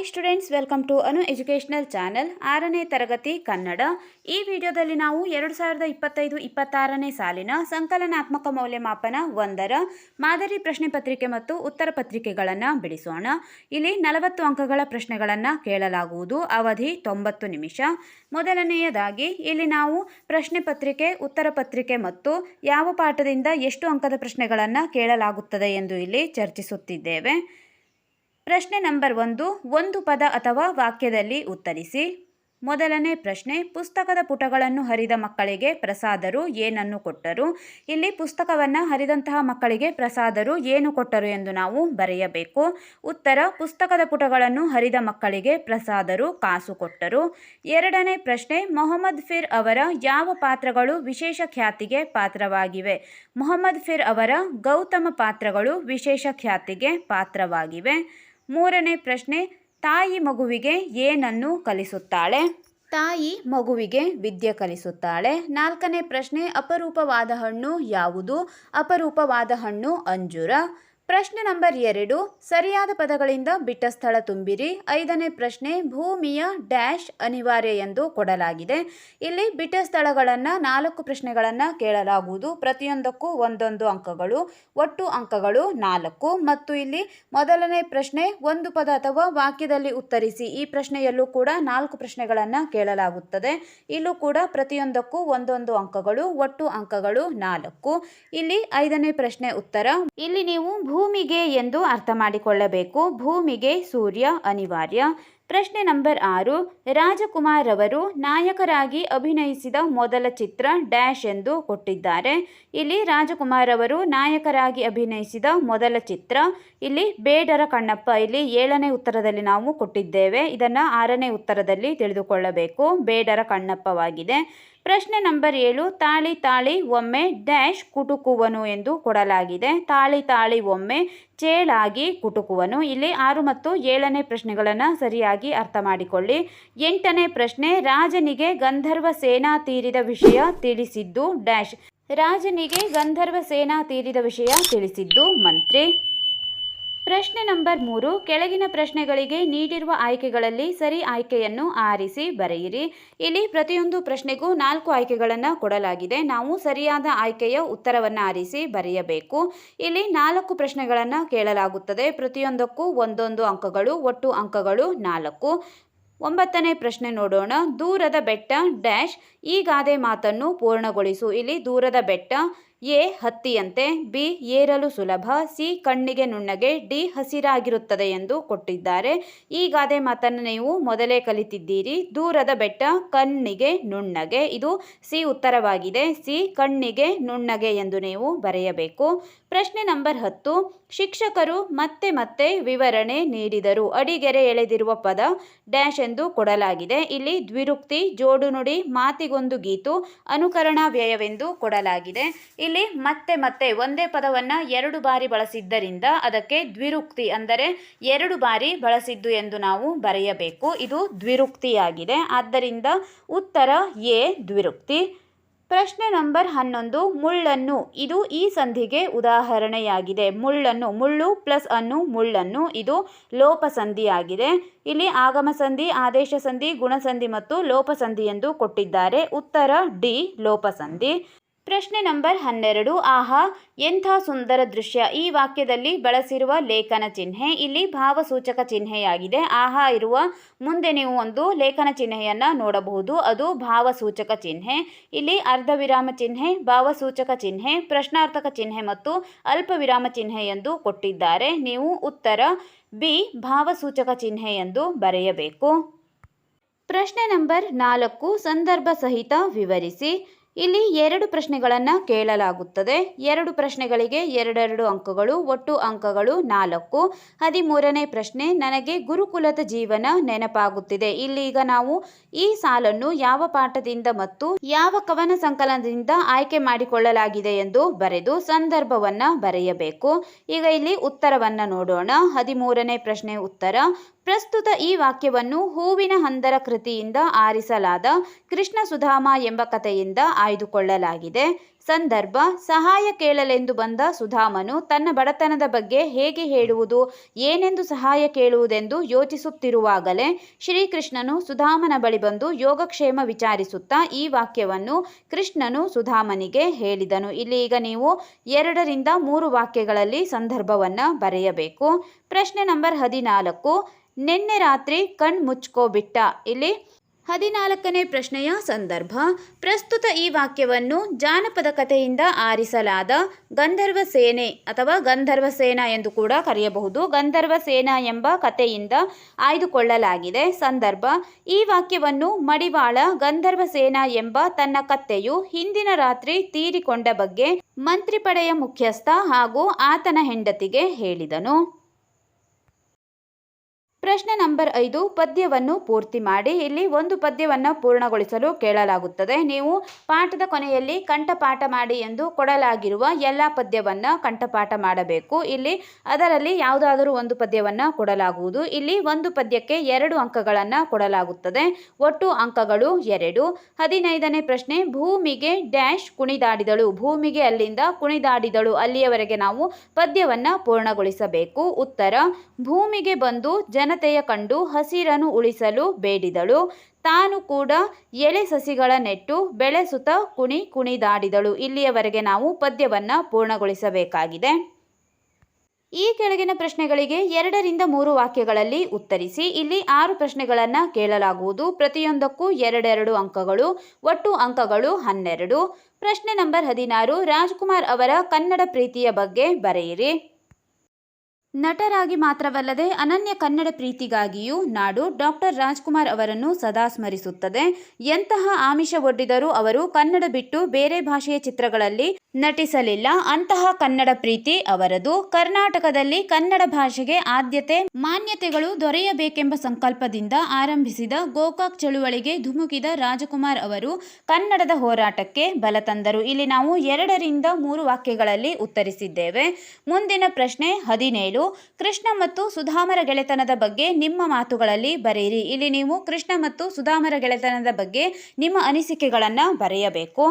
Hi students welcome to Anu educational channel ಆರನೇ ತರಗತಿ ಕನ್ನಡ. ಈ ವಿಡಿಯೋದಲ್ಲಿ ನಾವು ಎರಡು ಸಾವಿರದ ಇಪ್ಪತ್ತೈದು, ಇಪ್ಪತ್ತಾರನೇ ಸಾಲಿನ ಸಂಕಲನಾತ್ಮಕ ಮೌಲ್ಯಮಾಪನ ಒಂದರ ಮಾದರಿ ಪ್ರಶ್ನೆ ಪತ್ರಿಕೆ ಮತ್ತು ಉತ್ತರ ಪತ್ರಿಕೆಗಳನ್ನು ಬಿಡಿಸೋಣ. ಇಲ್ಲಿ ನಲವತ್ತು ಅಂಕಗಳ ಪ್ರಶ್ನೆಗಳನ್ನು ಕೇಳಲಾಗುವುದು. ಅವಧಿ ತೊಂಬತ್ತು ನಿಮಿಷ. ಮೊದಲನೆಯದಾಗಿ, ಇಲ್ಲಿ ನಾವು ಪ್ರಶ್ನೆ ಪತ್ರಿಕೆ, ಉತ್ತರ ಪತ್ರಿಕೆ ಮತ್ತು ಯಾವ ಪಾಠದಿಂದ ಎಷ್ಟು ಅಂಕದ ಪ್ರಶ್ನೆಗಳನ್ನು ಕೇಳಲಾಗುತ್ತದೆ ಎಂದು ಇಲ್ಲಿ ಚರ್ಚಿಸುತ್ತಿದ್ದೇವೆ. ಪ್ರಶ್ನೆ ನಂಬರ್ ಒಂದು ಒಂದು ಪದ ಅಥವಾ ವಾಕ್ಯದಲ್ಲಿ ಉತ್ತರಿಸಿ. ಮೊದಲನೇ ಪ್ರಶ್ನೆ, ಪುಸ್ತಕದ ಪುಟಗಳನ್ನು ಹರಿದ ಮಕ್ಕಳಿಗೆ ಪ್ರಸಾದರು, ಏನನ್ನು ಕೊಟ್ಟರು? ಇಲ್ಲಿ ಪುಸ್ತಕವನ್ನು ಹರಿದಂತಹ ಮಕ್ಕಳಿಗೆ ಪ್ರಸಾದರು, ಏನು ಕೊಟ್ಟರು ಎಂದು ನಾವು ಬರೆಯಬೇಕು. ಉತ್ತರ, ಪುಸ್ತಕದ ಪುಟಗಳನ್ನು ಹರಿದ ಮಕ್ಕಳಿಗೆ ಪ್ರಸಾದರು, ಕಾಸು ಕೊಟ್ಟರು. ಎರಡನೇ ಪ್ರಶ್ನೆ, ಮೊಹಮ್ಮದ್ ಫಿರ್ ಅವರ ಯಾವ ಪಾತ್ರಗಳು ವಿಶೇಷ ಖ್ಯಾತಿಗೆ ಪಾತ್ರವಾಗಿವೆ? ಮೊಹಮ್ಮದ್ ಫಿರ್ ಅವರ ಗೌತಮ ಪಾತ್ರಗಳು ವಿಶೇಷ ಖ್ಯಾತಿಗೆ ಪಾತ್ರವಾಗಿವೆ. ಮೂರನೇ ಪ್ರಶ್ನೆ, ತಾಯಿ ಮಗುವಿಗೆ ಏನನ್ನು ಕಲಿಸುತ್ತಾಳೆ? ತಾಯಿ ಮಗುವಿಗೆ ವಿದ್ಯೆ ಕಲಿಸುತ್ತಾಳೆ. ನಾಲ್ಕನೇ ಪ್ರಶ್ನೆ, ಅಪರೂಪವಾದ ಹಣ್ಣು ಯಾವುದು? ಅಪರೂಪವಾದ ಹಣ್ಣು ಅಂಜೂರ. ಪ್ರಶ್ನೆ ನಂಬರ್ ಎರಡು, ಸರಿಯಾದ ಪದಗಳಿಂದ ಬಿಟ್ಟ ಸ್ಥಳ ತುಂಬಿರಿ. ಐದನೇ ಪ್ರಶ್ನೆ, ಭೂಮಿಯ ಡ್ಯಾಶ್ ಅನಿವಾರ್ಯ ಎಂದು ಕೊಡಲಾಗಿದೆ. ಇಲ್ಲಿ ಬಿಟ್ಟ ಸ್ಥಳಗಳನ್ನು ನಾಲ್ಕು ಪ್ರಶ್ನೆಗಳನ್ನು ಕೇಳಲಾಗುವುದು. ಪ್ರತಿಯೊಂದಕ್ಕೂ ಒಂದೊಂದು ಅಂಕಗಳು, ಒಟ್ಟು ಅಂಕಗಳು ನಾಲ್ಕು. ಮತ್ತು ಇಲ್ಲಿ ಮೊದಲನೇ ಪ್ರಶ್ನೆ, ಒಂದು ಪದ ಅಥವಾ ವಾಕ್ಯದಲ್ಲಿ ಉತ್ತರಿಸಿ. ಈ ಪ್ರಶ್ನೆಯಲ್ಲೂ ಕೂಡ ನಾಲ್ಕು ಪ್ರಶ್ನೆಗಳನ್ನು ಕೇಳಲಾಗುತ್ತದೆ. ಇಲ್ಲೂ ಕೂಡ ಪ್ರತಿಯೊಂದಕ್ಕೂ ಒಂದೊಂದು ಅಂಕಗಳು, ಒಟ್ಟು ಅಂಕಗಳು ನಾಲ್ಕು. ಇಲ್ಲಿ ಐದನೇ ಪ್ರಶ್ನೆ ಉತ್ತರ. ಇಲ್ಲಿ ನೀವು ಭೂಮಿಗೆ ಎಂದು ಅರ್ಥ ಮಾಡಿಕೊಳ್ಳಬೇಕು. ಭೂಮಿಗೆ ಸೂರ್ಯ ಅನಿವಾರ್ಯ. ಪ್ರಶ್ನೆ ನಂಬರ್ ಆರು, ರಾಜಕುಮಾರ್ ಅವರು ನಾಯಕರಾಗಿ ಅಭಿನಯಿಸಿದ ಮೊದಲ ಚಿತ್ರ ಡ್ಯಾಶ್ ಎಂದು ಕೊಟ್ಟಿದ್ದಾರೆ. ಇಲ್ಲಿ ರಾಜಕುಮಾರ್ ಅವರು ನಾಯಕರಾಗಿ ಅಭಿನಯಿಸಿದ ಮೊದಲ ಚಿತ್ರ, ಇಲ್ಲಿ ಬೇಡರ ಕಣ್ಣಪ್ಪ, ಇಲ್ಲಿ ಏಳನೇ ಉತ್ತರದಲ್ಲಿ ನಾವು ಕೊಟ್ಟಿದ್ದೇವೆ. ಇದನ್ನು ಆರನೇ ಉತ್ತರದಲ್ಲಿ ತಿಳಿದುಕೊಳ್ಳಬೇಕು. ಬೇಡರ ಕಣ್ಣಪ್ಪವಾಗಿದೆ. ಪ್ರಶ್ನೆ ನಂಬರ್ ಏಳು, ತಾಳಿ ತಾಳಿ ಒಮ್ಮೆ ಡ್ಯಾಶ್ ಕುಟುಕುವನು ಎಂದು ಕೊಡಲಾಗಿದೆ. ತಾಳಿ ತಾಳಿ ಒಮ್ಮೆ ಚೇಳಾಗಿ ಕುಟುಕುವನು. ಇಲ್ಲಿ ಆರು ಮತ್ತು ಏಳನೇ ಪ್ರಶ್ನೆಗಳನ್ನು ಸರಿಯಾಗಿ ಅರ್ಥ ಮಾಡಿಕೊಳ್ಳಿ. ಎಂಟನೇ ಪ್ರಶ್ನೆ, ರಾಜನಿಗೆ ಗಂಧರ್ವ ಸೇನಾ ತೀರಿದ ವಿಷಯ ತಿಳಿಸಿದ್ದು ಡ್ಯಾಶ್. ರಾಜನಿಗೆ ಗಂಧರ್ವ ಸೇನಾ ತೀರಿದ ವಿಷಯ ತಿಳಿಸಿದ್ದು ಮಂತ್ರಿ. ಪ್ರಶ್ನೆ ನಂಬರ್ ಮೂರು, ಕೆಳಗಿನ ಪ್ರಶ್ನೆಗಳಿಗೆ ನೀಡಿರುವ ಆಯ್ಕೆಗಳಲ್ಲಿ ಸರಿ ಆಯ್ಕೆಯನ್ನು ಆರಿಸಿ ಬರೆಯಿರಿ. ಇಲ್ಲಿ ಪ್ರತಿಯೊಂದು ಪ್ರಶ್ನೆಗೂ ನಾಲ್ಕು ಆಯ್ಕೆಗಳನ್ನು ಕೊಡಲಾಗಿದೆ. ನಾವು ಸರಿಯಾದ ಆಯ್ಕೆಯ ಉತ್ತರವನ್ನು ಆರಿಸಿ ಬರೆಯಬೇಕು. ಇಲ್ಲಿ ನಾಲ್ಕು ಪ್ರಶ್ನೆಗಳನ್ನು ಕೇಳಲಾಗುತ್ತದೆ. ಪ್ರತಿಯೊಂದಕ್ಕೂ ಒಂದೊಂದು ಅಂಕಗಳು, ಒಟ್ಟು ಅಂಕಗಳು ನಾಲ್ಕು. ಒಂಬತ್ತನೇ ಪ್ರಶ್ನೆ ನೋಡೋಣ. ದೂರದ ಬೆಟ್ಟ ಡ್ಯಾಶ್ ಈ ಗಾದೆ ಮಾತನ್ನು ಪೂರ್ಣಗೊಳಿಸು. ಇಲ್ಲಿ ದೂರದ ಬೆಟ್ಟ ಎ ಹತ್ತಿಯಂತೆ, ಬಿ ಏರಲು ಸುಲಭ, ಸಿ ಕಣ್ಣಿಗೆ ನುಣ್ಣಗೆ, ಡಿ ಹಸಿರಾಗಿರುತ್ತದೆ ಎಂದು ಕೊಟ್ಟಿದ್ದಾರೆ. ಈ ಗಾದೆ ಮಾತನ್ನು ನೀವು ಮೊದಲೇ ಕಲಿತಿದ್ದೀರಿ. ದೂರದ ಬೆಟ್ಟ, ಕಣ್ಣಿಗೆ ನುಣ್ಣಗೆ. ಇದು ಸಿ ಉತ್ತರವಾಗಿದೆ. ಸಿ ಕಣ್ಣಿಗೆ ನುಣ್ಣಗೆ ಎಂದು ನೀವು ಬರೆಯಬೇಕು. ಪ್ರಶ್ನೆ ನಂಬರ್ ಹತ್ತು, ಶಿಕ್ಷಕರು ಮತ್ತೆ ಮತ್ತೆ ವಿವರಣೆ ನೀಡಿದರು. ಅಡಿಗೆರೆ ಎಳೆದಿರುವ ಪದ ಡ್ಯಾಶ್ ಎಂದು ಕೊಡಲಾಗಿದೆ. ಇಲ್ಲಿ ದ್ವಿರುಕ್ತಿ, ಜೋಡು ನುಡಿ, ಮಾತಿಗೊಂದು ಗೀತು, ಅನುಕರಣ ವ್ಯಯವೆಂದು ಕೊಡಲಾಗಿದೆ. ಇಲ್ಲಿ ಮತ್ತೆ ಮತ್ತೆ ಒಂದೇ ಪದವನ್ನು ಎರಡು ಬಾರಿ ಬಳಸಿದ್ದರಿಂದ ಅದಕ್ಕೆ ದ್ವಿರುಕ್ತಿ ಅಂದರೆ ಎರಡು ಬಾರಿ ಬಳಸಿದ್ದು ಎಂದು ನಾವು ಬರೆಯಬೇಕು. ಇದು ದ್ವಿರುಕ್ತಿಯಾಗಿದೆ. ಆದ್ದರಿಂದ ಉತ್ತರ ಎ, ದ್ವಿರುಕ್ತಿ. ಪ್ರಶ್ನೆ ನಂಬರ್ ಹನ್ನೊಂದು, ಮುಳ್ಳನ್ನು. ಇದು ಈ ಸಂಧಿಗೆ ಉದಾಹರಣೆಯಾಗಿದೆ. ಮುಳ್ಳನ್ನು ಮುಳ್ಳು ಪ್ಲಸ್ ಅನ್ನು ಮುಳ್ಳನ್ನು. ಇದು ಲೋಪ ಸಂಧಿಯಾಗಿದೆ ಇಲ್ಲಿ ಆಗಮ ಸಂಧಿ ಆದೇಶ ಸಂಧಿ ಗುಣಸಂಧಿ ಮತ್ತು ಲೋಪ ಸಂಧಿ ಎಂದು ಕೊಟ್ಟಿದ್ದಾರೆ. ಉತ್ತರ ಡಿ ಲೋಪ ಸಂಧಿ ಪ್ರಶ್ನೆ ನಂಬರ್ ಹನ್ನೆರಡು. ಆಹಾ, ಎಂಥ ಸುಂದರ ದೃಶ್ಯ. ಈ ವಾಕ್ಯದಲ್ಲಿ ಬಳಸಿರುವ ಲೇಖನ ಚಿಹ್ನೆ ಇಲ್ಲಿ ಭಾವಸೂಚಕ ಚಿಹ್ನೆಯಾಗಿದೆ. ಆಹಾ ಇರುವ ಮುಂದೆ ನೀವು ಒಂದು ಲೇಖನ ಚಿಹ್ನೆಯನ್ನು ನೋಡಬಹುದು. ಅದು ಭಾವಸೂಚಕ ಚಿಹ್ನೆ. ಇಲ್ಲಿ ಅರ್ಧ ವಿರಾಮ ಚಿಹ್ನೆ, ಭಾವಸೂಚಕ ಚಿಹ್ನೆ, ಪ್ರಶ್ನಾರ್ಥಕ ಚಿಹ್ನೆ ಮತ್ತು ಅಲ್ಪ ವಿರಾಮ ಚಿಹ್ನೆ ಎಂದು ಕೊಟ್ಟಿದ್ದಾರೆ. ನೀವು ಉತ್ತರ ಬಿ, ಭಾವಸೂಚಕ ಚಿಹ್ನೆ ಎಂದು ಬರೆಯಬೇಕು. ಪ್ರಶ್ನೆ ನಂಬರ್ ನಾಲ್ಕು. ಸಂದರ್ಭ ಸಹಿತ ವಿವರಿಸಿ. ಇಲ್ಲಿ ಎರಡು ಪ್ರಶ್ನೆಗಳನ್ನು ಕೇಳಲಾಗುತ್ತದೆ. ಎರಡು ಪ್ರಶ್ನೆಗಳಿಗೆ ಎರಡೆರಡು ಅಂಕಗಳು, ಒಟ್ಟು ಅಂಕಗಳು ನಾಲ್ಕು. ಹದಿಮೂರನೇ ಪ್ರಶ್ನೆ, ನನಗೆ ಗುರುಕುಲದ ಜೀವನ ನೆನಪಾಗುತ್ತಿದೆ. ಇಲ್ಲಿ ಈಗ ನಾವು ಈ ಸಾಲನ್ನು ಯಾವ ಪಾಠದಿಂದ ಮತ್ತು ಯಾವ ಕವನ ಸಂಕಲನದಿಂದ ಆಯ್ಕೆ ಮಾಡಿಕೊಳ್ಳಲಾಗಿದೆ ಎಂದು ಬರೆದು ಸಂದರ್ಭವನ್ನು ಬರೆಯಬೇಕು. ಈಗ ಇಲ್ಲಿ ಉತ್ತರವನ್ನು ನೋಡೋಣ. ಹದಿಮೂರನೇ ಪ್ರಶ್ನೆ ಉತ್ತರ ಪ್ರಸ್ತುತ ಈ ವಾಕ್ಯವನ್ನು ಹೂವಿನ ಹಂದರ ಕೃತಿಯಿಂದ ಆರಿಸಲಾದ ಕೃಷ್ಣ ಸುಧಾಮ ಎಂಬ ಕಥೆಯಿಂದ ಆಯ್ದುಕೊಳ್ಳಲಾಗಿದೆ. ಸಂದರ್ಭ, ಸಹಾಯ ಕೇಳಲೆಂದು ಬಂದ ಸುಧಾಮನು ತನ್ನ ಬಡತನದ ಬಗ್ಗೆ ಹೇಗೆ ಹೇಳುವುದು, ಏನೆಂದು ಸಹಾಯ ಕೇಳುವುದೆಂದು ಯೋಚಿಸುತ್ತಿರುವಾಗಲೇ ಶ್ರೀಕೃಷ್ಣನು ಸುಧಾಮನ ಬಳಿ ಬಂದು ಯೋಗಕ್ಷೇಮ ವಿಚಾರಿಸುತ್ತಾ ಈ ವಾಕ್ಯವನ್ನು ಕೃಷ್ಣನು ಸುಧಾಮನಿಗೆ ಹೇಳಿದನು. ಇಲ್ಲಿ ಈಗ ನೀವು ಎರಡರಿಂದ ಮೂರು ವಾಕ್ಯಗಳಲ್ಲಿ ಸಂದರ್ಭವನ್ನು ಬರೆಯಬೇಕು. ಪ್ರಶ್ನೆ ನಂಬರ್ ಹದಿನಾಲ್ಕು ನಿನ್ನೆ ರಾತ್ರಿ ಕಣ್ ಮುಚ್ಕೋಬಿಟ್ಟ. ಇಲ್ಲಿ ಹದಿನಾಲ್ಕನೇ ಪ್ರಶ್ನೆಯ ಸಂದರ್ಭ. ಪ್ರಸ್ತುತ ಈ ವಾಕ್ಯವನ್ನು ಜಾನಪದ ಕಥೆಯಿಂದ ಆರಿಸಲಾದ ಗಂಧರ್ವ ಸೇನೆ ಅಥವಾ ಗಂಧರ್ವ ಸೇನಾ ಎಂದು ಕೂಡ ಕರೆಯಬಹುದು. ಗಂಧರ್ವ ಸೇನಾ ಎಂಬ ಕಥೆಯಿಂದ ಆಯ್ದುಕೊಳ್ಳಲಾಗಿದೆ. ಸಂದರ್ಭ. ಈ ವಾಕ್ಯವನ್ನು ಮಡಿವಾಳ ಗಂಧರ್ವ ಸೇನಾ ಎಂಬ ತನ್ನ ಕತ್ತೆಯು ಹಿಂದಿನ ರಾತ್ರಿ ತೀರಿಕೊಂಡ ಬಗ್ಗೆ ಮಂತ್ರಿಪಡೆಯ ಮುಖ್ಯಸ್ಥ ಹಾಗೂ ಆತನ ಹೆಂಡತಿಗೆ ಹೇಳಿದನು. ಪ್ರಶ್ನೆ ನಂಬರ್ ಐದು, ಪದ್ಯವನ್ನು ಪೂರ್ತಿ ಮಾಡಿ. ಇಲ್ಲಿ ಒಂದು ಪದ್ಯವನ್ನು ಪೂರ್ಣಗೊಳಿಸಲು ಕೇಳಲಾಗುತ್ತದೆ. ನೀವು ಪಾಠದ ಕೊನೆಯಲ್ಲಿ ಕಂಠಪಾಠ ಮಾಡಿ ಎಂದು ಕೊಡಲಾಗಿರುವ ಎಲ್ಲ ಪದ್ಯವನ್ನು ಕಂಠಪಾಠ ಮಾಡಬೇಕು. ಇಲ್ಲಿ ಅದರಲ್ಲಿ ಯಾವುದಾದರೂ ಒಂದು ಪದ್ಯವನ್ನು ಕೊಡಲಾಗುವುದು. ಇಲ್ಲಿ ಒಂದು ಪದ್ಯಕ್ಕೆ ಎರಡು ಅಂಕಗಳನ್ನು ಕೊಡಲಾಗುತ್ತದೆ. ಒಟ್ಟು ಅಂಕಗಳು ಎರಡು. ಹದಿನೈದನೇ ಪ್ರಶ್ನೆ, ಭೂಮಿಗೆ ಡ್ಯಾಶ್ ಕುಣಿದಾಡಿದಳು. ಭೂಮಿಗೆ ಅಲ್ಲಿಂದ ಕುಣಿದಾಡಿದಳು. ಅಲ್ಲಿಯವರೆಗೆ ನಾವು ಪದ್ಯವನ್ನು ಪೂರ್ಣಗೊಳಿಸಬೇಕು. ಉತ್ತರ, ಭೂಮಿಗೆ ಬಂದು ಜನತೆಯ ಕಂಡು ಹಸಿರನ್ನು ಉಳಿಸಲು ಬೇಡಿದಳು. ತಾನು ಕೂಡ ಎಳೆ ಸಸಿಗಳ ನೆಟ್ಟು ಬೆಳೆಸುತ್ತ ಕುಣಿ ಕುಣಿದಾಡಿದಳು. ಇಲ್ಲಿಯವರೆಗೆ ನಾವು ಪದ್ಯವನ್ನು ಪೂರ್ಣಗೊಳಿಸಬೇಕಾಗಿದೆ. ಈ ಕೆಳಗಿನ ಪ್ರಶ್ನೆಗಳಿಗೆ ಎರಡರಿಂದ ಮೂರು ವಾಕ್ಯಗಳಲ್ಲಿ ಉತ್ತರಿಸಿ, ಇಲ್ಲಿ ಆರು ಪ್ರಶ್ನೆಗಳನ್ನು ಕೇಳಲಾಗುವುದು. ಪ್ರತಿಯೊಂದಕ್ಕೂ ಎರಡೆರಡು ಅಂಕಗಳು, ಒಟ್ಟು ಅಂಕಗಳು ಹನ್ನೆರಡು. ಪ್ರಶ್ನೆ ನಂಬರ್ ಹದಿನಾರು, ರಾಜ್ಕುಮಾರ್ ಅವರ ಕನ್ನಡ ಪ್ರೀತಿಯ ಬಗ್ಗೆ ಬರೆಯಿರಿ. ನಟರಾಗಿ ಮಾತ್ರವಲ್ಲದೆ ಅನನ್ಯ ಕನ್ನಡ ಪ್ರೀತಿಗಾಗಿಯೂ ನಾಡು ಡಾಕ್ಟರ್ ರಾಜ್ಕುಮಾರ್ ಅವರನ್ನು ಸದಾ ಸ್ಮರಿಸುತ್ತದೆ. ಎಂತಹ ಆಮಿಷ ಒಡ್ಡಿದರೂ ಅವರು ಕನ್ನಡ ಬಿಟ್ಟು ಬೇರೆ ಭಾಷೆಯ ಚಿತ್ರಗಳಲ್ಲಿ ನಟಿಸಲಿಲ್ಲ. ಅಂತಹ ಕನ್ನಡ ಪ್ರೀತಿ ಅವರದು. ಕರ್ನಾಟಕದಲ್ಲಿ ಕನ್ನಡ ಭಾಷೆಗೆ ಆದ್ಯತೆ, ಮಾನ್ಯತೆಗಳು ದೊರೆಯಬೇಕೆಂಬ ಸಂಕಲ್ಪದಿಂದ ಆರಂಭಿಸಿದ ಗೋಕಾಕ್ ಚಳುವಳಿಗೆ ಧುಮುಕಿದ ರಾಜಕುಮಾರ್ ಅವರು ಕನ್ನಡದ ಹೋರಾಟಕ್ಕೆ ಬಲ ತಂದರು. ಇಲ್ಲಿ ನಾವು ಎರಡರಿಂದ ಮೂರು ವಾಕ್ಯಗಳಲ್ಲಿ ಉತ್ತರಿಸಿದ್ದೇವೆ. ಮುಂದಿನ ಪ್ರಶ್ನೆ ಹದಿನೇಳು. ಕೃಷ್ಣ ಮತ್ತು ಸುಧಾಮರ ಗೆಳೆತನದ ಬಗ್ಗೆ ನಿಮ್ಮ ಮಾತುಗಳಲ್ಲಿ ಬರೆಯಿರಿ. ಇಲ್ಲಿ ನೀವು ಕೃಷ್ಣ ಮತ್ತು ಸುಧಾಮರ ಗೆಳೆತನದ ಬಗ್ಗೆ ನಿಮ್ಮ ಅನಿಸಿಕೆಗಳನ್ನು ಬರೆಯಬೇಕು.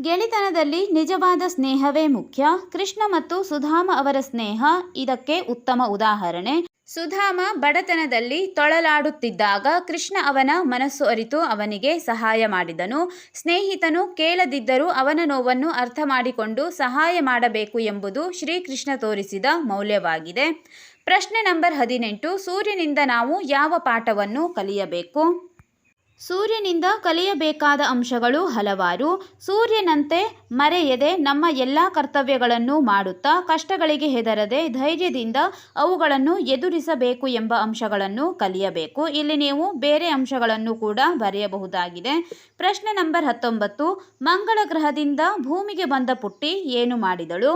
ಗೆಳೆತನದಲ್ಲಿ ನಿಜವಾದ ಸ್ನೇಹವೇ ಮುಖ್ಯ. ಕೃಷ್ಣ ಮತ್ತು ಸುಧಾಮ ಅವರ ಸ್ನೇಹ ಇದಕ್ಕೆ ಉತ್ತಮ ಉದಾಹರಣೆ. ಸುಧಾಮ ಬಡತನದಲ್ಲಿ ತೊಳಲಾಡುತ್ತಿದ್ದಾಗ ಕೃಷ್ಣ ಅವನ ಮನಸ್ಸು ಅರಿತು ಅವನಿಗೆ ಸಹಾಯ ಮಾಡಿದನು. ಸ್ನೇಹಿತನು ಕೇಳದಿದ್ದರೂ ಅವನ ನೋವನ್ನು ಅರ್ಥ ಮಾಡಿಕೊಂಡು ಸಹಾಯ ಮಾಡಬೇಕು ಎಂಬುದು ಶ್ರೀಕೃಷ್ಣ ತೋರಿಸಿದ ಮೌಲ್ಯವಾಗಿದೆ. ಪ್ರಶ್ನೆ ನಂಬರ್ ಹದಿನೆಂಟು, ಸೂರ್ಯನಿಂದ ನಾವು ಯಾವ ಪಾಠವನ್ನು ಕಲಿಯಬೇಕು? ಸೂರ್ಯನಿಂದ ಕಲಿಯಬೇಕಾದ ಅಂಶಗಳು ಹಲವಾರು. ಸೂರ್ಯನಂತೆ ಮರೆಯದೆ ನಮ್ಮ ಎಲ್ಲ ಕರ್ತವ್ಯಗಳನ್ನು ಮಾಡುತ್ತಾ ಕಷ್ಟಗಳಿಗೆ ಹೆದರದೆ ಧೈರ್ಯದಿಂದ ಅವುಗಳನ್ನು ಎದುರಿಸಬೇಕು ಎಂಬ ಅಂಶಗಳನ್ನು ಕಲಿಯಬೇಕು. ಇಲ್ಲಿ ನೀವು ಬೇರೆ ಅಂಶಗಳನ್ನು ಕೂಡ ಬರೆಯಬಹುದಾಗಿದೆ. ಪ್ರಶ್ನೆ ನಂಬರ್ ಹತ್ತೊಂಬತ್ತು. ಮಂಗಳ ಗ್ರಹದಿಂದ ಭೂಮಿಗೆ ಬಂದ ಪುಟ್ಟಿ ಏನು ಮಾಡಿದಳು?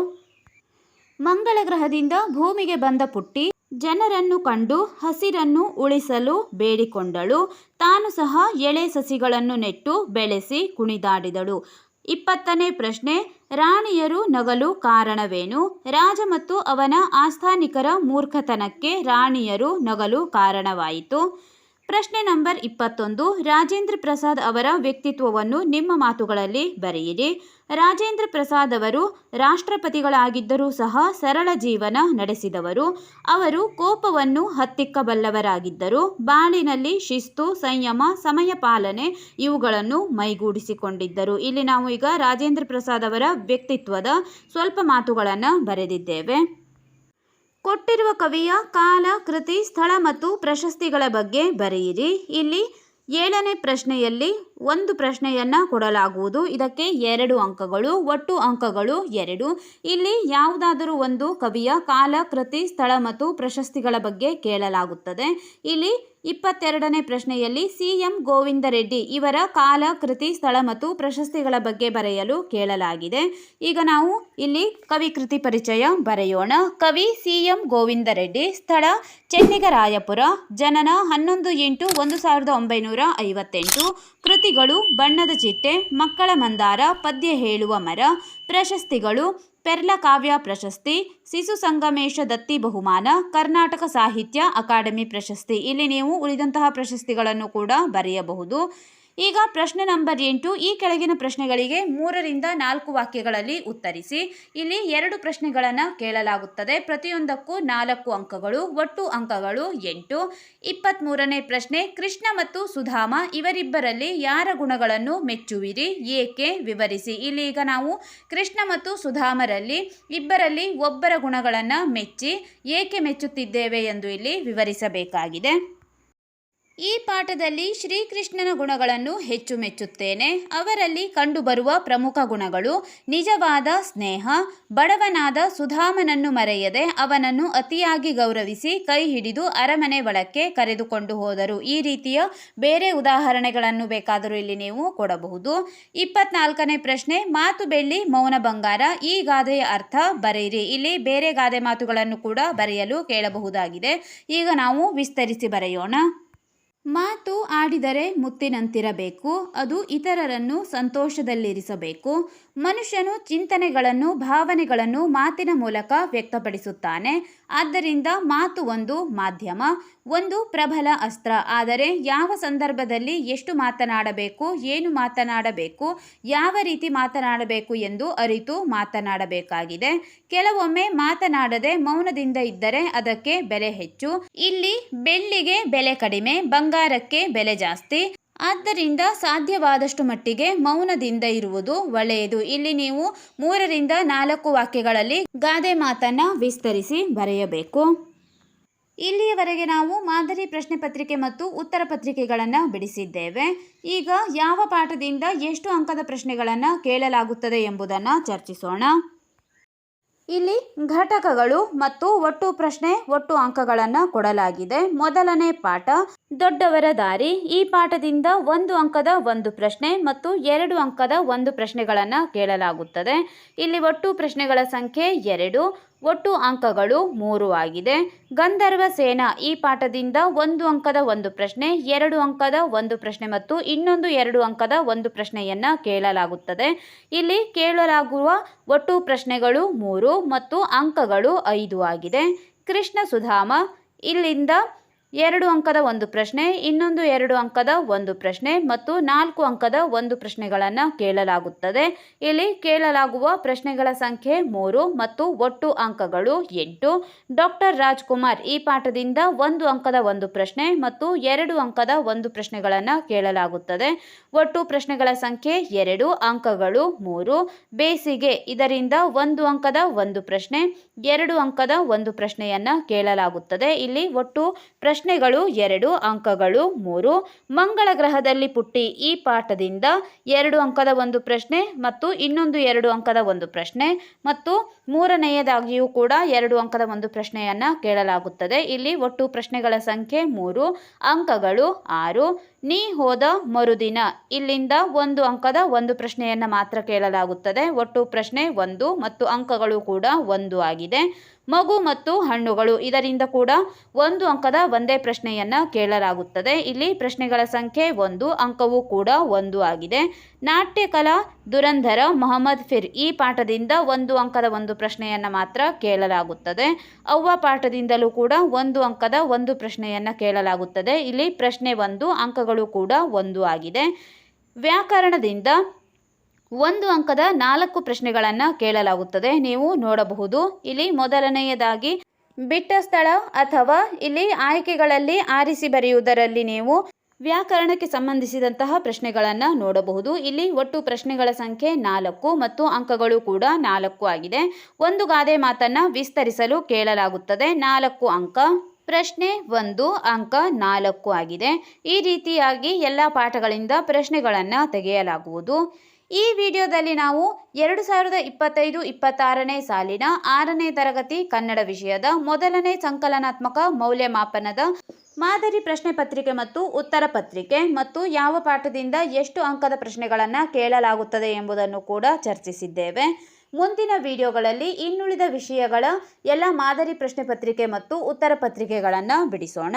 ಮಂಗಳ ಗ್ರಹದಿಂದ ಭೂಮಿಗೆ ಬಂದ ಪುಟ್ಟಿ ಜನರನ್ನು ಕಂಡು ಹಸಿರನ್ನು ಉಳಿಸಲು ಬೇಡಿಕೊಂಡಳು. ತಾನು ಸಹ ಎಳೆ ಸಸಿಗಳನ್ನು ನೆಟ್ಟು ಬೆಳೆಸಿ ಕುಣಿದಾಡಿದಳು. ಇಪ್ಪತ್ತನೇ ಪ್ರಶ್ನೆ, ರಾಣಿಯರು ನಗಲು ಕಾರಣವೇನು? ರಾಜ ಮತ್ತು ಅವನ ಆಸ್ಥಾನಿಕರ ಮೂರ್ಖತನಕ್ಕೆ ರಾಣಿಯರು ನಗಲು ಕಾರಣವಾಯಿತು. ಪ್ರಶ್ನೆ ನಂಬರ್ ಇಪ್ಪತ್ತೊಂದು. ರಾಜೇಂದ್ರ ಪ್ರಸಾದ್ ಅವರ ವ್ಯಕ್ತಿತ್ವವನ್ನು ನಿಮ್ಮ ಮಾತುಗಳಲ್ಲಿ ಬರೆಯಿರಿ. ರಾಜೇಂದ್ರ ಪ್ರಸಾದ್ ಅವರು ರಾಷ್ಟ್ರಪತಿಗಳಾಗಿದ್ದರೂ ಸಹ ಸರಳ ಜೀವನ ನಡೆಸಿದವರು. ಅವರು ಕೋಪವನ್ನು ಹತ್ತಿಕ್ಕಬಲ್ಲವರಾಗಿದ್ದರು. ಬಾಳಿನಲ್ಲಿ ಶಿಸ್ತು, ಸಂಯಮ, ಸಮಯ ಪಾಲನೆ ಇವುಗಳನ್ನು ಮೈಗೂಡಿಸಿಕೊಂಡಿದ್ದರು. ಇಲ್ಲಿ ನಾವು ಈಗ ರಾಜೇಂದ್ರ ಪ್ರಸಾದ್ ಅವರ ವ್ಯಕ್ತಿತ್ವದ ಸ್ವಲ್ಪ ಮಾತುಗಳನ್ನು ಬರೆದಿದ್ದೇವೆ. ಕೊಟ್ಟಿರುವ ಕವಿಯ ಕಾಲ, ಕೃತಿ, ಸ್ಥಳ ಮತ್ತು ಪ್ರಶಸ್ತಿಗಳ ಬಗ್ಗೆ ಬರೆಯಿರಿ. ಇಲ್ಲಿ ಏಳನೇ ಪ್ರಶ್ನೆಯಲ್ಲಿ ಒಂದು ಪ್ರಶ್ನೆಯನ್ನು ಕೊಡಲಾಗುವುದು. ಇದಕ್ಕೆ ಎರಡು ಅಂಕಗಳು, ಒಟ್ಟು ಅಂಕಗಳು ಎರಡು. ಇಲ್ಲಿ ಯಾವುದಾದರೂ ಒಂದು ಕವಿಯ ಕಾಲ, ಕೃತಿ, ಸ್ಥಳ ಮತ್ತು ಪ್ರಶಸ್ತಿಗಳ ಬಗ್ಗೆ ಕೇಳಲಾಗುತ್ತದೆ. ಇಲ್ಲಿ ಇಪ್ಪತ್ತೆರಡನೇ ಪ್ರಶ್ನೆಯಲ್ಲಿ ಸಿಎಂ ಗೋವಿಂದ ರೆಡ್ಡಿ ಇವರ ಕಾಲ, ಕೃತಿ, ಸ್ಥಳ ಮತ್ತು ಪ್ರಶಸ್ತಿಗಳ ಬಗ್ಗೆ ಬರೆಯಲು ಕೇಳಲಾಗಿದೆ. ಈಗ ನಾವು ಇಲ್ಲಿ ಕವಿ ಕೃತಿ ಪರಿಚಯ ಬರೆಯೋಣ. ಕವಿ ಸಿಎಂ ಗೋವಿಂದ ರೆಡ್ಡಿ ಸ್ಥಳ ಚೆನ್ನಿಗರಾಯಪುರ, ಜನನ ಹನ್ನೊಂದು ಎಂಟು ಒಂದು ಸಾವಿರದ ಒಂಬೈನೂರ ಐವತ್ತೆಂಟು. ಕೃತಿಗಳು ಬಣ್ಣದ ಚಿಟ್ಟೆ, ಮಕ್ಕಳ ಮಂದಾರ, ಪದ್ಯ ಹೇಳುವ ಮರ, ಪ್ರಶಸ್ತಿಗಳು ಪೆರ್ಲ ಕಾವ್ಯ ಪ್ರಶಸ್ತಿ ಶಿಶು ಸಂಗಮೇಶ ದತ್ತಿ ಬಹುಮಾನ, ಕರ್ನಾಟಕ ಸಾಹಿತ್ಯ ಅಕಾಡೆಮಿ ಪ್ರಶಸ್ತಿ. ಇಲ್ಲಿ ನೀವು ಉಳಿದಂತಹ ಪ್ರಶಸ್ತಿಗಳನ್ನು ಕೂಡ ಬರೆಯಬಹುದು. ಈಗ ಪ್ರಶ್ನೆ ನಂಬರ್ ಎಂಟು ಈ ಕೆಳಗಿನ ಪ್ರಶ್ನೆಗಳಿಗೆ ಮೂರರಿಂದ ನಾಲ್ಕು ವಾಕ್ಯಗಳಲ್ಲಿ ಉತ್ತರಿಸಿ. ಇಲ್ಲಿ ಎರಡು ಪ್ರಶ್ನೆಗಳನ್ನು ಕೇಳಲಾಗುತ್ತದೆ. ಪ್ರತಿಯೊಂದಕ್ಕೂ ನಾಲ್ಕು ಅಂಕಗಳು, ಒಟ್ಟು ಅಂಕಗಳು ಎಂಟು. ಇಪ್ಪತ್ತ್ಮೂರನೇ ಪ್ರಶ್ನೆ, ಕೃಷ್ಣ ಮತ್ತು ಸುಧಾಮ ಇವರಿಬ್ಬರಲ್ಲಿ ಯಾರ ಗುಣಗಳನ್ನು ಮೆಚ್ಚುವಿರಿ? ಏಕೆ? ವಿವರಿಸಿ. ಇಲ್ಲಿ ಈಗ ನಾವು ಕೃಷ್ಣ ಮತ್ತು ಸುಧಾಮರಲ್ಲಿ ಇಬ್ಬರಲ್ಲಿ ಒಬ್ಬರ ಗುಣಗಳನ್ನು ಮೆಚ್ಚಿ ಏಕೆ ಮೆಚ್ಚುತ್ತಿದ್ದೇವೆ ಎಂದು ಇಲ್ಲಿ ವಿವರಿಸಬೇಕಾಗಿದೆ. ಈ ಪಾಠದಲ್ಲಿ ಶ್ರೀಕೃಷ್ಣನ ಗುಣಗಳನ್ನು ಹೆಚ್ಚು ಮೆಚ್ಚುತ್ತೇನೆ. ಅವರಲ್ಲಿ ಕಂಡುಬರುವ ಪ್ರಮುಖ ಗುಣಗಳು ನಿಜವಾದ ಸ್ನೇಹ, ಬಡವನಾದ ಸುಧಾಮನನ್ನು ಮರೆಯದೆ ಅವನನ್ನು ಅತಿಯಾಗಿ ಗೌರವಿಸಿ ಕೈ ಹಿಡಿದು ಅರಮನೆ ಒಳಕ್ಕೆ ಕರೆದುಕೊಂಡು ಹೋದರು. ಈ ರೀತಿಯ ಬೇರೆ ಉದಾಹರಣೆಗಳನ್ನು ಬೇಕಾದರೂ ಇಲ್ಲಿ ನೀವು ಕೊಡಬಹುದು. ಇಪ್ಪತ್ನಾಲ್ಕನೇ ಪ್ರಶ್ನೆ, ಮಾತು ಬೆಳ್ಳಿ ಮೌನ ಬಂಗಾರ, ಈ ಗಾದೆಯ ಅರ್ಥ ಬರೆಯಿರಿ. ಇಲ್ಲಿ ಬೇರೆ ಗಾದೆ ಮಾತುಗಳನ್ನು ಕೂಡ ಬರೆಯಲು ಕೇಳಬಹುದಾಗಿದೆ. ಈಗ ನಾವು ವಿಸ್ತರಿಸಿ ಬರೆಯೋಣ. ಮಾತು ಆಡಿದರೆ ಮುತ್ತಿನಂತಿರಬೇಕು ಅದು ಇತರರನ್ನು ಸಂತೋಷದಲ್ಲಿರಿಸಬೇಕು. ಮನುಷ್ಯನು ಚಿಂತನೆಗಳನ್ನು ಭಾವನೆಗಳನ್ನು ಮಾತಿನ ಮೂಲಕ ವ್ಯಕ್ತಪಡಿಸುತ್ತಾನೆ. ಆದ್ದರಿಂದ ಮಾತು ಒಂದು ಮಾಧ್ಯಮ, ಒಂದು ಪ್ರಬಲ ಅಸ್ತ್ರ. ಆದರೆ ಯಾವ ಸಂದರ್ಭದಲ್ಲಿ ಎಷ್ಟು ಮಾತನಾಡಬೇಕು, ಏನು ಮಾತನಾಡಬೇಕು, ಯಾವ ರೀತಿ ಮಾತನಾಡಬೇಕು ಎಂದು ಅರಿತು ಮಾತನಾಡಬೇಕಾಗಿದೆ. ಕೆಲವೊಮ್ಮೆ ಮಾತನಾಡದೆ ಮೌನದಿಂದ ಇದ್ದರೆ ಅದಕ್ಕೆ ಬೆಲೆ ಹೆಚ್ಚು. ಇಲ್ಲಿ ಬೆಳ್ಳಿಗೆ ಬೆಲೆ ಕಡಿಮೆ, ಬಂಗಾರಕ್ಕೆ ಬೆಲೆ ಜಾಸ್ತಿ. ಆದ್ದರಿಂದ ಸಾಧ್ಯವಾದಷ್ಟು ಮಟ್ಟಿಗೆ ಮೌನದಿಂದ ಇರುವುದು ಒಳ್ಳೆಯದು. ಇಲ್ಲಿ ನೀವು ಮೂರರಿಂದ ನಾಲ್ಕು ವಾಕ್ಯಗಳಲ್ಲಿ ಗಾದೆ ಮಾತನ್ನ ವಿಸ್ತರಿಸಿ ಬರೆಯಬೇಕು. ಇಲ್ಲಿಯವರೆಗೆ ನಾವು ಮಾದರಿ ಪ್ರಶ್ನೆ ಪತ್ರಿಕೆ ಮತ್ತು ಉತ್ತರ ಪತ್ರಿಕೆಗಳನ್ನು ಬಿಡಿಸಿದ್ದೇವೆ. ಈಗ ಯಾವ ಪಾಠದಿಂದ ಎಷ್ಟು ಅಂಕದ ಪ್ರಶ್ನೆಗಳನ್ನು ಕೇಳಲಾಗುತ್ತದೆ ಎಂಬುದನ್ನು ಚರ್ಚಿಸೋಣ. ಇಲ್ಲಿ ಘಟಕಗಳು ಮತ್ತು ಒಟ್ಟು ಪ್ರಶ್ನೆ, ಒಟ್ಟು ಅಂಕಗಳನ್ನು ಕೊಡಲಾಗಿದೆ. ಮೊದಲನೇ ಪಾಠ, ದೊಡ್ಡವರ ದಾರಿ. ಈ ಪಾಠದಿಂದ ಒಂದು ಅಂಕದ ಒಂದು ಪ್ರಶ್ನೆ ಮತ್ತು ಎರಡು ಅಂಕದ ಒಂದು ಪ್ರಶ್ನೆಗಳನ್ನು ಕೇಳಲಾಗುತ್ತದೆ. ಇಲ್ಲಿ ಒಟ್ಟು ಪ್ರಶ್ನೆಗಳ ಸಂಖ್ಯೆ ಎರಡು ಒಟ್ಟು ಅಂಕಗಳು ಮೂರು ಆಗಿದೆ. ಗಂಧರ್ವ ಸೇನಾ ಈ ಪಾಠದಿಂದ ಒಂದು ಅಂಕದ ಒಂದು ಪ್ರಶ್ನೆ, ಎರಡು ಅಂಕದ ಒಂದು ಪ್ರಶ್ನೆ ಮತ್ತು ಇನ್ನೊಂದು ಎರಡು ಅಂಕದ ಒಂದು ಪ್ರಶ್ನೆಯನ್ನು ಕೇಳಲಾಗುತ್ತದೆ. ಇಲ್ಲಿ ಕೇಳಲಾಗುವ ಒಟ್ಟು ಪ್ರಶ್ನೆಗಳು ಮೂರು ಮತ್ತು ಅಂಕಗಳು ಐದು ಆಗಿದೆ. ಕೃಷ್ಣ ಸುಧಾಮ, ಇಲ್ಲಿಂದ ಎರಡು ಅಂಕದ ಒಂದು ಪ್ರಶ್ನೆ, ಇನ್ನೊಂದು ಎರಡು ಅಂಕದ ಒಂದು ಪ್ರಶ್ನೆ ಮತ್ತು ನಾಲ್ಕು ಅಂಕದ ಒಂದು ಪ್ರಶ್ನೆಗಳನ್ನು ಕೇಳಲಾಗುತ್ತದೆ. ಇಲ್ಲಿ ಕೇಳಲಾಗುವ ಪ್ರಶ್ನೆಗಳ ಸಂಖ್ಯೆ ಮೂರು ಮತ್ತು ಒಟ್ಟು ಅಂಕಗಳು ಎಂಟು. ಡಾಕ್ಟರ್ ರಾಜ್ಕುಮಾರ್ ಈ ಪಾಠದಿಂದ ಒಂದು ಅಂಕದ ಒಂದು ಪ್ರಶ್ನೆ ಮತ್ತು ಎರಡು ಅಂಕದ ಒಂದು ಪ್ರಶ್ನೆಗಳನ್ನು ಕೇಳಲಾಗುತ್ತದೆ. ಒಟ್ಟು ಪ್ರಶ್ನೆಗಳ ಸಂಖ್ಯೆ ಎರಡು, ಅಂಕಗಳು ಮೂರು. ಬೇಸಿಗೆ ಇದರಿಂದ ಒಂದು ಅಂಕದ ಒಂದು ಪ್ರಶ್ನೆ, ಎರಡು ಅಂಕದ ಒಂದು ಪ್ರಶ್ನೆಯನ್ನು ಕೇಳಲಾಗುತ್ತದೆ. ಇಲ್ಲಿ ಒಟ್ಟು ಪ್ರಶ್ನೆಗಳು ಎರಡು, ಅಂಕಗಳು ಮೂರು. ಮಂಗಳ ಗ್ರಹದಲ್ಲಿ ಪುಟ್ಟಿ ಈ ಪಾಠದಿಂದ ಎರಡು ಅಂಕದ ಒಂದು ಪ್ರಶ್ನೆ ಮತ್ತು ಇನ್ನೊಂದು ಎರಡು ಅಂಕದ ಒಂದು ಪ್ರಶ್ನೆ ಮತ್ತು ಮೂರನೆಯದಾಗಿಯೂ ಕೂಡ ಎರಡು ಅಂಕದ ಒಂದು ಪ್ರಶ್ನೆಯನ್ನು ಕೇಳಲಾಗುತ್ತದೆ. ಇಲ್ಲಿ ಒಟ್ಟು ಪ್ರಶ್ನೆಗಳ ಸಂಖ್ಯೆ ಮೂರು, ಅಂಕಗಳು ಆರು. ನೀ ಹೋದ ಮರುದಿನ ಇಲ್ಲಿಂದ ಒಂದು ಅಂಕದ ಒಂದು ಪ್ರಶ್ನೆಯನ್ನು ಮಾತ್ರ ಕೇಳಲಾಗುತ್ತದೆ. ಒಟ್ಟು ಪ್ರಶ್ನೆ ಒಂದು ಮತ್ತು ಅಂಕಗಳು ಕೂಡ ಒಂದು ಆಗಿದೆ. ಮಗು ಮತ್ತು ಹಣ್ಣುಗಳು. ಇದರಿಂದ ಕೂಡ ಒಂದು ಅಂಕದ ಒಂದೇ ಪ್ರಶ್ನೆಯನ್ನು ಕೇಳಲಾಗುತ್ತದೆ. ಇಲ್ಲಿ ಪ್ರಶ್ನೆಗಳ ಸಂಖ್ಯೆ ಒಂದು, ಅಂಕವೂ ಕೂಡ ಒಂದು ಆಗಿದೆ. ನಾಟ್ಯಕಲಾ ದುರಂಧರ ಮೊಹಮ್ಮದ್ ಫಿರ್ ಈ ಪಾಠದಿಂದ ಒಂದು ಅಂಕದ ಒಂದು ಪ್ರಶ್ನೆಯನ್ನು ಮಾತ್ರ ಕೇಳಲಾಗುತ್ತದೆ. ಅವ್ವ ಪಾಠದಿಂದಲೂ ಕೂಡ ಒಂದು ಅಂಕದ ಒಂದು ಪ್ರಶ್ನೆಯನ್ನು ಕೇಳಲಾಗುತ್ತದೆ. ಇಲ್ಲಿ ಪ್ರಶ್ನೆ ಒಂದು, ಅಂಕಗಳು ಕೂಡ ಒಂದು ಆಗಿದೆ. ವ್ಯಾಕರಣದಿಂದ ಒಂದು ಅಂಕದ ನಾಲ್ಕು ಪ್ರಶ್ನೆಗಳನ್ನು ಕೇಳಲಾಗುತ್ತದೆ. ನೀವು ನೋಡಬಹುದು. ಇಲ್ಲಿ ಮೊದಲನೆಯದಾಗಿ, ಬಿಟ್ಟ ಸ್ಥಳ ಅಥವಾ ಇಲ್ಲಿ ಆಯ್ಕೆಗಳಲ್ಲಿ ಆರಿಸಿ ಬರೆಯುವುದರಲ್ಲಿ ನೀವು ವ್ಯಾಕರಣಕ್ಕೆ ಸಂಬಂಧಿಸಿದಂತಹ ಪ್ರಶ್ನೆಗಳನ್ನು ನೋಡಬಹುದು. ಇಲ್ಲಿ ಒಟ್ಟು ಪ್ರಶ್ನೆಗಳ ಸಂಖ್ಯೆ ನಾಲ್ಕು ಮತ್ತು ಅಂಕಗಳು ಕೂಡ ನಾಲ್ಕು ಆಗಿದೆ. ಒಂದು ಗಾದೆ ಮಾತನ್ನು ವಿಸ್ತರಿಸಲು ಕೇಳಲಾಗುತ್ತದೆ. ನಾಲ್ಕು ಅಂಕ. ಪ್ರಶ್ನೆ ಒಂದು, ಅಂಕ ನಾಲ್ಕು ಆಗಿದೆ. ಈ ರೀತಿಯಾಗಿ ಎಲ್ಲ ಪಾಠಗಳಿಂದ ಪ್ರಶ್ನೆಗಳನ್ನು ತೆಗೆಯಲಾಗುವುದು. ಈ ವಿಡಿಯೋದಲ್ಲಿ ನಾವು ಎರಡು ಸಾವಿರದ ಇಪ್ಪತ್ತೈದು ಇಪ್ಪತ್ತಾರನೇ ಸಾಲಿನ ಆರನೇ ತರಗತಿ ಕನ್ನಡ ವಿಷಯದ ಮೊದಲನೇ ಸಂಕಲನಾತ್ಮಕ ಮೌಲ್ಯಮಾಪನದ ಮಾದರಿ ಪ್ರಶ್ನೆ ಪತ್ರಿಕೆ ಮತ್ತು ಉತ್ತರ ಪತ್ರಿಕೆ ಮತ್ತು ಯಾವ ಪಾಠದಿಂದ ಎಷ್ಟು ಅಂಕದ ಪ್ರಶ್ನೆಗಳನ್ನು ಕೇಳಲಾಗುತ್ತದೆ ಎಂಬುದನ್ನು ಕೂಡ ಚರ್ಚಿಸಿದ್ದೇವೆ. ಮುಂದಿನ ವಿಡಿಯೋಗಳಲ್ಲಿ ಇನ್ನುಳಿದ ವಿಷಯಗಳ ಎಲ್ಲ ಮಾದರಿ ಪ್ರಶ್ನೆ ಪತ್ರಿಕೆ ಮತ್ತು ಉತ್ತರ ಪತ್ರಿಕೆಗಳನ್ನು ಬಿಡಿಸೋಣ.